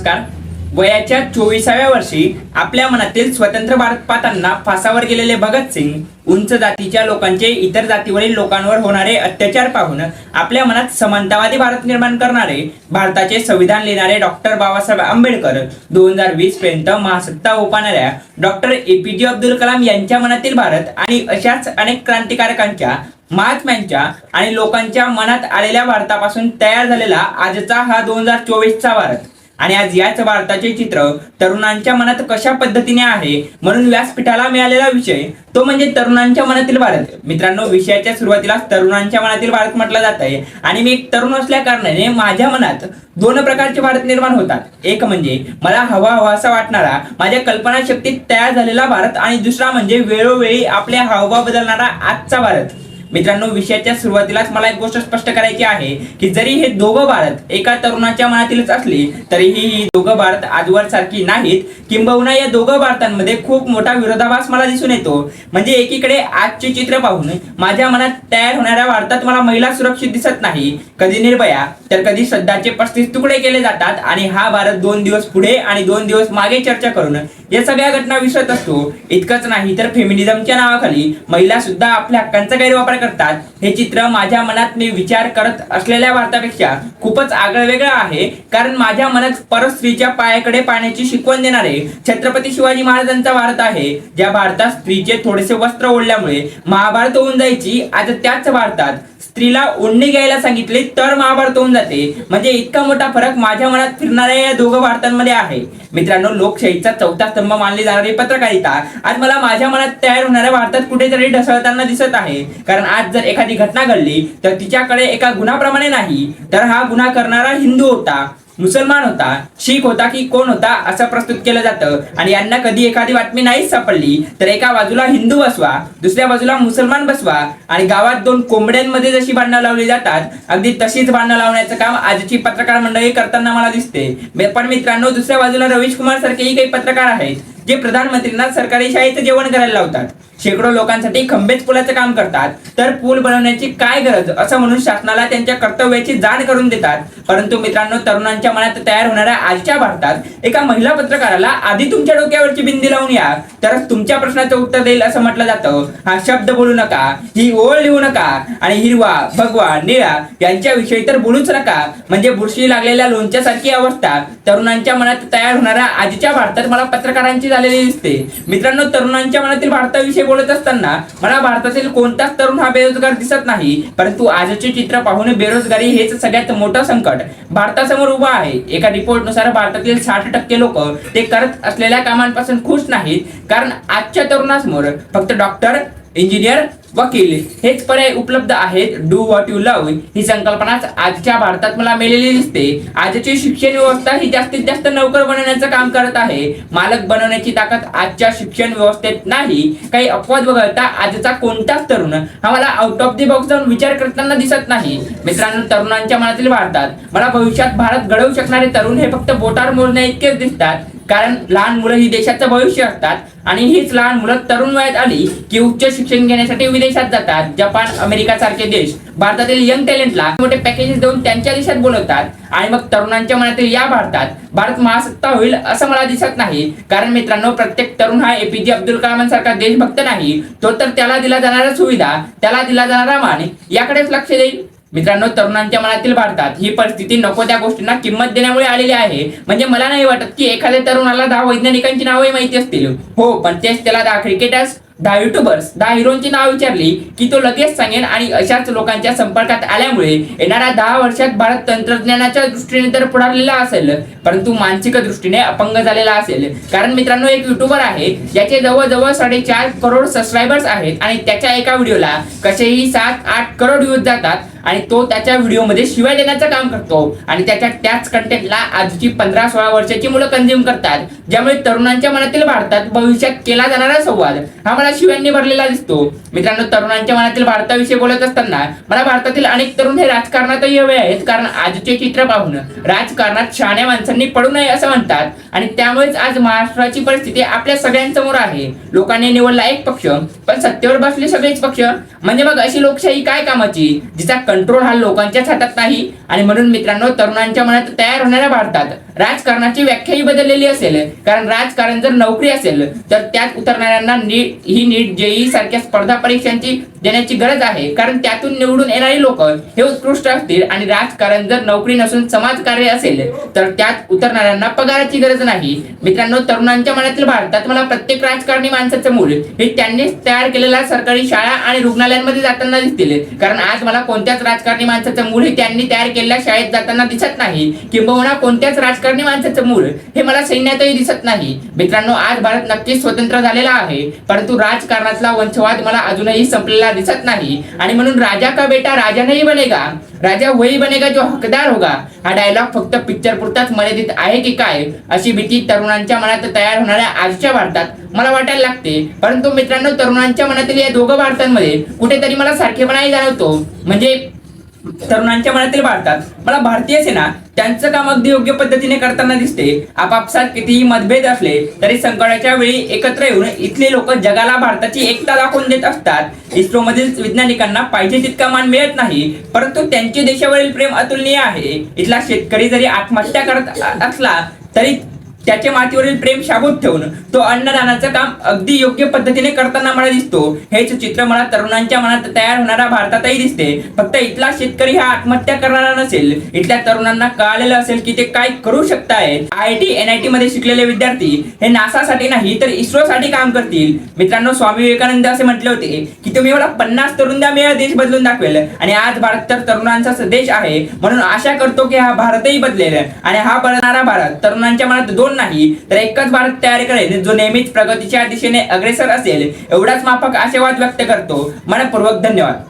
नमस्कार. वयाच्या चोवीसाव्या वर्षी आपल्या मनातील स्वतंत्र भारत पातांना फासावर गेलेले भगतसिंग उंच जातीच्या लोकांचे इतर जातीवरील लोकांवर होणारे अत्याचार पाहून आपल्या मनात समानतावादी भारत निर्माण करणारे भारताचे संविधान लिहिणारे डॉक्टर बाबासाहेब आंबेडकर दोन हजार वीस पर्यंत महासत्ता ओपाणाऱ्या doctor A P J Abdul Kalam यांच्या मनातील भारत आणि अशाच अनेक क्रांतिकारकांच्या महात्म्यांच्या आणि लोकांच्या मनात आलेल्या भारतापासून तयार झालेला आजचा हा दोन हजार चोवीसचा भारत. आणि आज याच भारताचे चित्र तरुणांच्या मनात कशा पद्धतीने आहे म्हणून व्यासपीठाला मिळालेला विषय तो म्हणजे तरुणांच्या मनातील भारत मित्रांनो विषयाच्या सुरुवातीला तरुणांच्या मनातील भारत म्हटला जात आहे. आणि मी एक तरुण असल्या कारणाने माझ्या मनात दोन प्रकारचे भारत निर्माण होतात. एक म्हणजे मला हवा हवा असा वाटणारा माझ्या कल्पनाशक्तीत तयार झालेला भारत आणि दुसरा म्हणजे वेळोवेळी आपले हावभाव बदलणारा आजचा भारत. मित्रांनो विषयाच्या सुरुवातीलाच मला एक गोष्ट स्पष्ट करायची आहे की जरी हे दोघं भारत एका तरुणाच्या मनातीलच असली तरीही ही दोघं भारत आजवर सारखी नाहीत. किंबहुना या दोघं भारतांमध्ये खूप मोठा विरोधाभास मला दिसून येतो. म्हणजे एकीकडे आजचे चित्र पाहून माझ्या मनात तयार होणाऱ्या भारतात मला महिला सुरक्षित दिसत नाही. कधी निर्भया तर कधी सध्याचे पस्तीस तुकडे केले जातात आणि हा भारत दोन दिवस पुढे आणि दोन दिवस मागे चर्चा करून या सगळ्या घटना विसरत असतो इतकंच नाही तर फेमिनिझमच्या नावाखाली महिला सुद्धा आपल्या हक्कांचा गैरवापर करतात. हे चित्र माझ्या मनात मी विचार करत असलेल्या भारतापेक्षा खूपच आगळं वेगळं आहे. कारण माझ्या मनात परस्त्रीच्या पायाकडे पाण्याची शिकवण देणारे छत्रपती शिवाजी महाराजांचा भारत आहे ज्या भारतात स्त्रीचे थोडेसे वस्त्र ओढल्यामुळे महाभारत होऊन जायची आज त्याच भारतात स्त्रीला ओढणी घ्यायला सांगितले तर महाभारत होऊन जाते. म्हणजे इतका मोठा फरक माझ्या मनात फिरणाऱ्या या दोघं भारतांमध्ये आहे. मित्रांनो लोकशाहीचा चौथा स्तंभ मानली जाणारी पत्रकारिता आज मला माझ्या मनात तयार होणाऱ्या भारतात कुठेतरी ढसळताना दिसत आहे. कारण आज जर एखादी घटना घडली तर तिच्याकडे एका गुन्हाप्रमाणे नाही तर हा गुन्हा करणारा हिंदू होता. मुसलमान होता शीख होता की कोण होता असं प्रस्तुत केलं जातं. आणि यांना कधी एखादी बातमी नाहीच सापडली तर एका बाजूला हिंदू बसवा दुसऱ्या बाजूला मुसलमान बसवा. आणि गावात दोन कोंबड्यांमध्ये जशी भांडणं लावली जातात अगदी तशीच भांडणं लावण्याचं काम आजची पत्रकार मंडळी करताना मला दिसते. पण मित्रांनो दुसऱ्या बाजूला रवीश कुमार सारखेही काही पत्रकार आहेत. जे प्रधानमंत्रींना सरकारी शाळेचं जेवण करायला लावतात शेकडो लोकांसाठी खंबेच पुलाचं काम करतात तर पूल बनवण्याची काय गरज? असं म्हणून शासनाला त्यांच्या कर्तव्याची जाण करून देतात. परंतु मित्रांनो तरुणांच्या मनात तयार होणाऱ्या आजच्या भारतात एका महिला पत्रकाराला आधी तुमच्या डोक्यावरची बिंदी लावून या तरच तुमच्या प्रश्नाचं उत्तर देईल असं म्हटलं जातं. हा शब्द बोलू नका ही ओळ लिहू नका आणि हिरवा भगवा निळा यांच्याविषयी तर बोलूच नका. म्हणजे बुरशी लागलेल्या लोणच्यासारखी अवस्था. तरुणांच्या मनात तयार होणाऱ्या आजच्या भारतात मला पत्रकारांची झालेली दिसते. मित्रांनो तरुणांच्या मनातील भारताविषयी बोलत असताना मला भारतातील कोणताच तरुण हा बेरोजगार दिसत नाही परंतु आजचे चित्र पाहून बेरोजगारी हेच सगळ्यात मोठं संकट. भारतासमोर उभं आहे. एका रिपोर्टनुसार भारतातील साठ टक्के लोक ते करत असलेल्या कामांपासून खुश नाहीत कारण आजच्या तरुणासमोर फक्त डॉक्टर इंजिनियर वकील हेच पर्याय उपलब्ध आहेत. डू व्हॉट यू लव्ह ही संकल्पनाच आजच्या भारतात मला मिळालेली दिसते. आजची शिक्षण व्यवस्था ही जास्तीत जास्त नोकर बनवण्याचं काम करत आहे. मालक बनवण्याची ताकद आजच्या शिक्षण व्यवस्थेत नाही. काही अपवाद वगळता आजचा कोणताच तरुण हा मला आउट ऑफ दी बॉक्स जाऊन विचार करताना दिसत नाही. मित्रांनो तरुणांच्या मनातील भारतात मला भविष्यात भारत घडवू शकणारे तरुण हे फक्त बोटार मोजण्या इतकेच दिसतात. कारण लहान मुलं ही देशाचं भविष्य असतात. आणि हीच लहान मुलं तरुण वयात आली की उच्च शिक्षण घेण्यासाठी विदेशात जातात. जपान अमेरिका सारखे देश. भारतातील यंग टॅलेंटला मोठे पॅकेजेस देऊन त्यांच्या देशात बोलवतात. आणि मग तरुणांच्या मनातील या भारतात भारत महासत्ता होईल असं मला दिसत नाही. कारण मित्रांनो प्रत्येक तरुण हा एपीजे अब्दुल कलामांसारखा देशभक्त नाही. तो तर त्याला दिला जाणाऱ्या सुविधा त्याला दिला जाणारा मान याकडेच लक्ष देईल. मित्रांनो तरुणांच्या मनातील भारतात ही परिस्थिती नको त्या गोष्टींना किंमत देण्यामुळे आलेली आहे. म्हणजे मला नाही वाटत की एखाद्या तरुणाला दहा वैज्ञानिकांची नावही माहिती असतील. हो पण तेच त्याला दहा क्रिकेटर्स दहा युट्यूबर्स दहा हिरोंची नाव विचारली की तो लगेच सांगेन आणि अशाच लोकांच्या संपर्कात आल्यामुळे येणाऱ्या दहा वर्षात भारत तंत्रज्ञानाच्या दृष्टीने तर पुढारलेला असेल परंतु मानसिक दृष्टीने अपंग झालेला असेल. कारण मित्रांनो एक युट्यूबर आहे ज्याचे जवळजवळ साडेचार करोड सबस्क्रायबर्स आहेत आणि त्याच्या एका व्हिडिओला कसेही सात आठ करोड व्ह्यूज जातात आणि तो त्याच्या व्हिडिओमध्ये शिवाय देण्याचं काम करतो. आणि त्याच्या त्याच कंटेंटला आजची पंधरा सोळा वर्षाची मुलं कंझ्युम करतात. ज्यामुळे तरुणांच्या मनातील भारतात भविष्यात केला जाणारा संवाद हा मला शिवांनी भरलेला दिसतो. मित्रांनो तरुणांच्या मनातील भारताविषयी बोलत असताना मला भारतातील अनेक तरुण हे राजकारणातही हवे आहेत. कारण आजचे चित्र पाहून राजकारणात शहाण्या माणसांनी पडू नये असं म्हणतात. आणि त्यामुळेच आज महाराष्ट्राची परिस्थिती आपल्या सगळ्यांसमोर आहे. लोकांनी निवडला एक पक्ष पण सत्तेवर बसले सगळेच पक्ष. म्हणजे मग अशी लोकशाही काय कामाची? जिचा कंट्रोल हा लोकांच्याच हातात नाही. आणि म्हणून मित्रांनो तरुणांच्या मनात तयार होणाऱ्या भारतात राजकारणाची व्याख्याही बदललेली असेल. कारण राजकारण जर नोकरी असेल तर त्यात उतरणाऱ्यांना नीट ही नीट जेई सारख्या स्पर्धा परीक्षांची देण्याची गरज आहे. कारण त्यातून निवडून येणारी लोक हे उत्कृष्ट असतील आणि राजकारण जर नोकरी नसून समाजकार्य असेल तर त्यात उतरणाऱ्यांना पगाराची गरज नाही. मित्रांनो तरुणांच्या मनातील भारतात मला प्रत्येक राजकारणी माणसाचं मूल हे त्यांनीच तयार केलेल्या सरकारी शाळा आणि रुग्णालयांमध्ये जाताना दिसतील. कारण आज मला कोणत्याच राजकारणी माणसाचं मूल हे त्यांनी तयार केलेल्या शाळेत जाताना दिसत नाही. किंबहुना कोणत्याच राजकारणी माणसाचं मूल हे मला सैन्यातही दिसत नाही. मित्रांनो आज भारत नक्कीच स्वतंत्र झालेला आहे. परंतु राजकारणातला वंशवाद मला अजूनही संपलेला दिसत नाही. आणि म्हणून राजा का बेटा? राजा नाही बनेगा. राजा वही बनेगा जो हकदार होगा. हा डायलॉग फक्त पिक्चर पुरताच मर्यादित आहे की काय? अशी भीती तरुणांच्या मनात तयार होणाऱ्या आजच्या भारतात मला वाटायला लागते. परंतु मित्रांनो तरुणांच्या मनातील या दोघं भारतांमध्ये कुठेतरी मला सारखेपणाही जाणवतो. म्हणजे तरुणांच्या मनातील भारतात मला भारतीय सेना त्यांचं काम अगदी योग्य पद्धतीने करताना दिसते. आपापसात कितीही मतभेद असले तरी संकटाच्या वेळी एकत्र येऊन इथले लोक जगाला भारताची एकता दाखवून देत असतात. इस्रो मधील वैज्ञानिकांना पाहिजे तितका मान मिळत नाही परंतु त्यांचे देशावरील प्रेम अतुलनीय आहे. इथला शेतकरी जरी आत्महत्या करत असला तरी त्याच्या मातीवरील प्रेम शाबूत ठेवून तो अन्नदानाचं काम अगदी योग्य पद्धतीने करताना मला दिसतो. हेच चित्र मला तरुणांच्या मनात तयार होणारा भारतातही दिसते. फक्त इथला शेतकरी हा आत्महत्या करणारा नसेल. इथल्या तरुणांना कळालेलं असेल की ते काय करू शकतायत. I T N I T मध्ये शिकलेले विद्यार्थी हे नासासाठी नाही तर इस्रो साठी काम करतील. मित्रांनो स्वामी विवेकानंद असे म्हटले होते की तुम्ही मला पन्नास तरुण द्या मी देश बदलून दाखवेल. आणि आज भारत तर तरुणांचा देश आहे. म्हणून आशा करतो की हा भारतही बदलेल. आणि हा बदलणारा भारत तरुणांच्या मनात दोन नाही तर एकच भारत तयार करेल जो नेहमीच प्रगतीच्या दिशेने अग्रेसर असेल एवढाच माफक आशावाद व्यक्त करतो. मनपूर्वक धन्यवाद.